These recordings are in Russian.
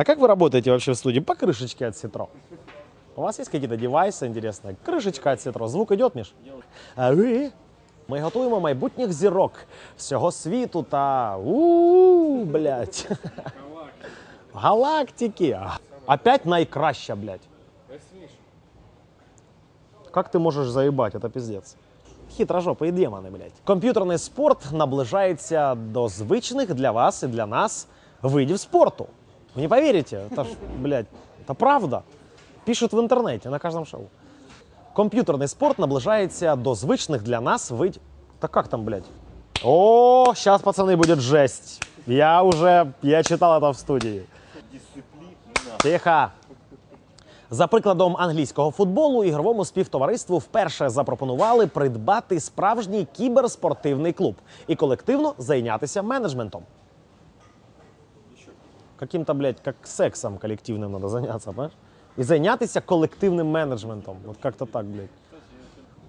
А как вы работаете вообще в студии? По крышечке от Ситро. У вас есть какие-то девайсы интересные? Кришечка від Сітро. Звук идет, Міш? А ви? Ми готуємо майбутніх зірок всього світу та у блядь. Галактики. Опять найкраща, блядь. Как ты можешь заебать? Это пиздец. Хитрожопые демони, блядь. Комп'ютерний спорт наближається до звичних для вас і для нас видів спорту. Вы не поверите, это ж, блядь, это правда. Пишут в интернете на каждом шоу. Комп'ютерний спорт наближається до звичних для нас видів. Та как там, блядь? О, сейчас, пацаны, будет жесть. Я уже, я читал это в студии. Тихо. За прикладом англійського футболу ігровому співтовариству вперше запропонували придбати справжній кіберспортивний клуб і колективно зайнятися менеджментом. Каким-то, блядь, как сексом коллективным надо заняться, понимаешь? І зайнятися колективним менеджментом. От як-то так, блядь.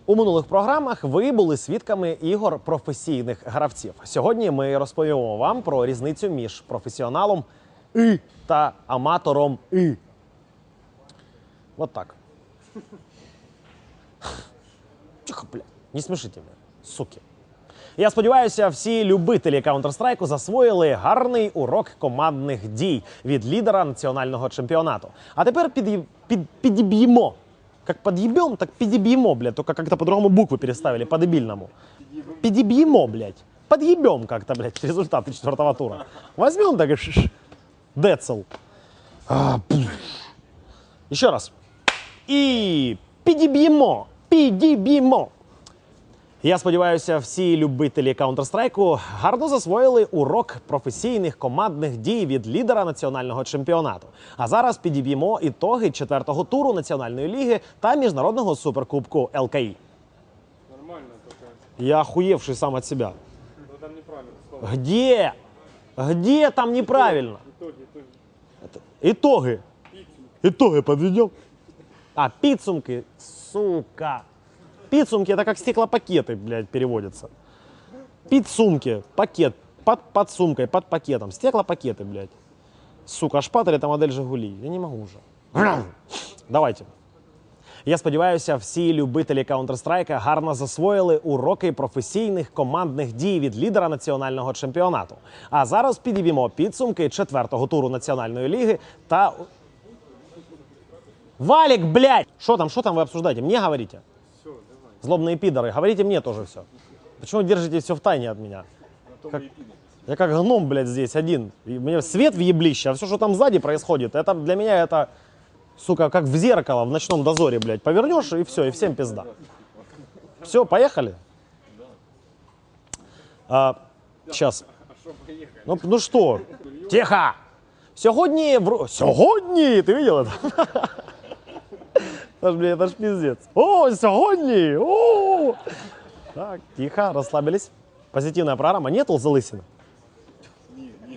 У минулих програмах ви були свідками ігор професійних гравців. Сьогодні ми розповімо вам про різницю між професіоналом і та аматором і. Вот так. Тихо, бля, не смішите мене, суки. Я сподіваюся, всі любителі Counter-Strike засвоїли гарний урок командних дій від лідера національного чемпіонату. А тепер під'ї- під, підіб'ємо. Как подъебем, так підіб'ємо, блядь. Только как-то по-другому буквы переставили, по-дебильному. Підіб'ємо, блядь. Подъебем как-то, блядь, результаты четвертого тура. Возьмем так и ш- ш- Децл. А, пф. Еще раз. І підіб'ємо. Підіб'ємо. Я сподіваюся, всі любителі Counter-Strike гарно засвоїли урок професійних командних дій від лідера національного чемпіонату. А зараз підіб'ємо ітоги четвертого туру національної ліги та міжнародного суперкубку ЛКІ. Нормально только. Я охуевший сам от себя. Но там неправильно слово. Где? Где там неправильно? Итоги, итоги. Итоги. Итоги подведем. А, підсумки, сука. Підсумки это как стеклопакеты, блядь, переводятся. Підсумки, пакет, под, под сумкой, под пакетом. Стеклопакеты, блядь. Сука, шпатель это модель Жигули. Я не могу уже. Давайте. Я сподіваюся, всі любителі Counter-Strike гарно засвоїли уроки професійних командних дій від лідера національного чемпіонату. А зараз підіб'ємо підсумки четвертого туру національної ліги та. Валик, блядь! Что там, что там вы обсуждаете? Мне говорите. Злобные пидоры, говорите мне тоже все. Почему держите все в тайне от меня? Как- Я как гном, блядь, здесь один. И мне свет в еблище, а все, что там сзади происходит, это для меня это, сука, как в зеркало в ночном дозоре, блядь. Повернешь и все, и всем пизда. Все, поехали? А, сейчас. Ну, ну что? Тихо! Сьогодні в... Сьогодні! Ти видел это? Это ж, блин, это ж пиздец. О, сьогодні! О! Так, тихо, расслабились. Позитивная программа. Нет залысины?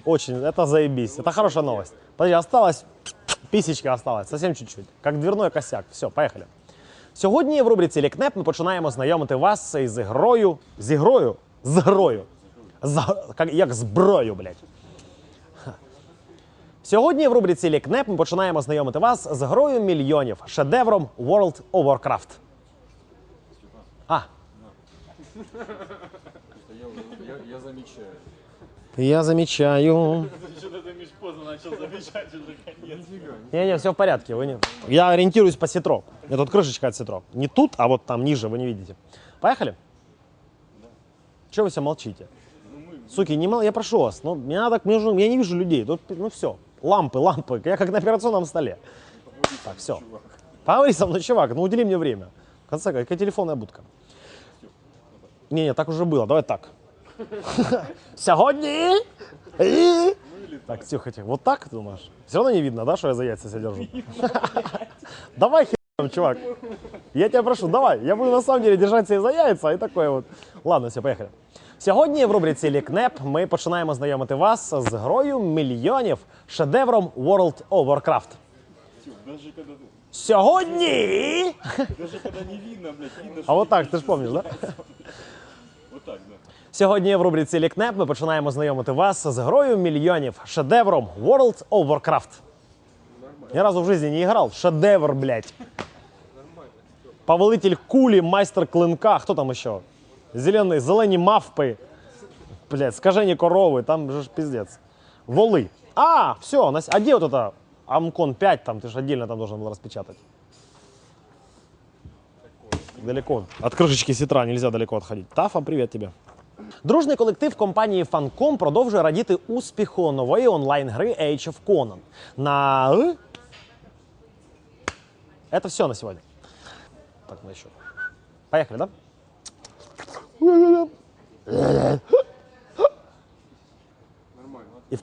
Очень, это заебись. Это хорошая новость. Подожди, осталось, писечка осталась, совсем чуть-чуть. Как дверной косяк. Все, поехали. Сьогодні в рубриці Лікнеп ми починаємо знайомити вас із грою. З ігрою? З грою. З, як, як зброю, блядь. Сьогодні в рубриці Лікнеп ми починаємо знайомити вас з грою мільйонів, шедевром World of Warcraft. А, Я, я, я замечаю. я замечаю. Что-то ты Миш поздно начал замечать уже конец. Не-не, все в порядке. Вы не... Я ориентируюсь по ситро. Это тут крышечка от ситро. Не тут, а вот там ниже, вы не видите. Поехали? Чего вы все молчите? Суки, не мол... я прошу вас, ну, мне надо, мне нужно- я не вижу людей. Тут, ну все, лампы, лампы. Я как на операционном столе. Так, все. Поговори со мной, чувак, ну удели мне время. В конце, какая телефонная будка. Не-не, так уже было, давай так. Сьогодні. І... Так, тихо, тихо. Вот так, ты думаешь? Все равно не видно, да, что я за яйца себя держу? Давай хером, чувак. Я тебя прошу, давай. Я буду на самом деле держать себя за яйца и такое вот. Ладно, все, поехали. Сьогодні в рубриці Лікнеп ми починаємо знайомити вас з грою мільйонів шедевром World of Warcraft. Сьогодні! даже когда не видно, А вот так, ти ж пам'ятаєш, да? вот так. Сьогодні в рубриці Лікнеп ми починаємо знайомити вас з грою мільйонів шедевром World of Warcraft. Ни разу в жизни не играл. Шедевр, блядь. Повелитель кули, майстер клинка. Кто там еще? Зеленые, зелені мавпи. Блядь, скажені корови, там же ж пиздец. Волы. А, все, а где вот это Амкон 5, там ты же отдельно там должен был распечатать. Далеко. От крышечки сітра нельзя далеко отходить. Тафа, привіт тебе. Дружний колектив компанії Funcom продовжує радіти успіху нової онлайн-гри Age of Conan. На... «Э». Это все на сегодня. Так, мы еще. Поехали, да?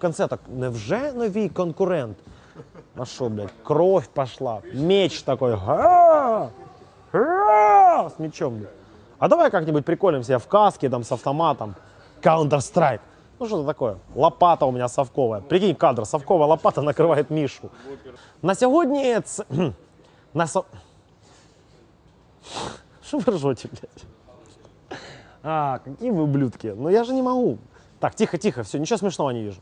Конце так, невже новий конкурент? А що, блядь, кровь пошла, меч такой, га, с мечом, блядь. А давай как-нибудь приколим в каске, там, с автоматом, Counter-Strike. Ну что-то такое. Лопата у меня совковая. Прикинь, кадр, совковая лопата накрывает Мишу. На сьогодні це... На со... Что вы ржете, блядь? А, какие вы ублюдки. Ну я же не могу. Так, тихо, тихо, все, ничего смешного не вижу.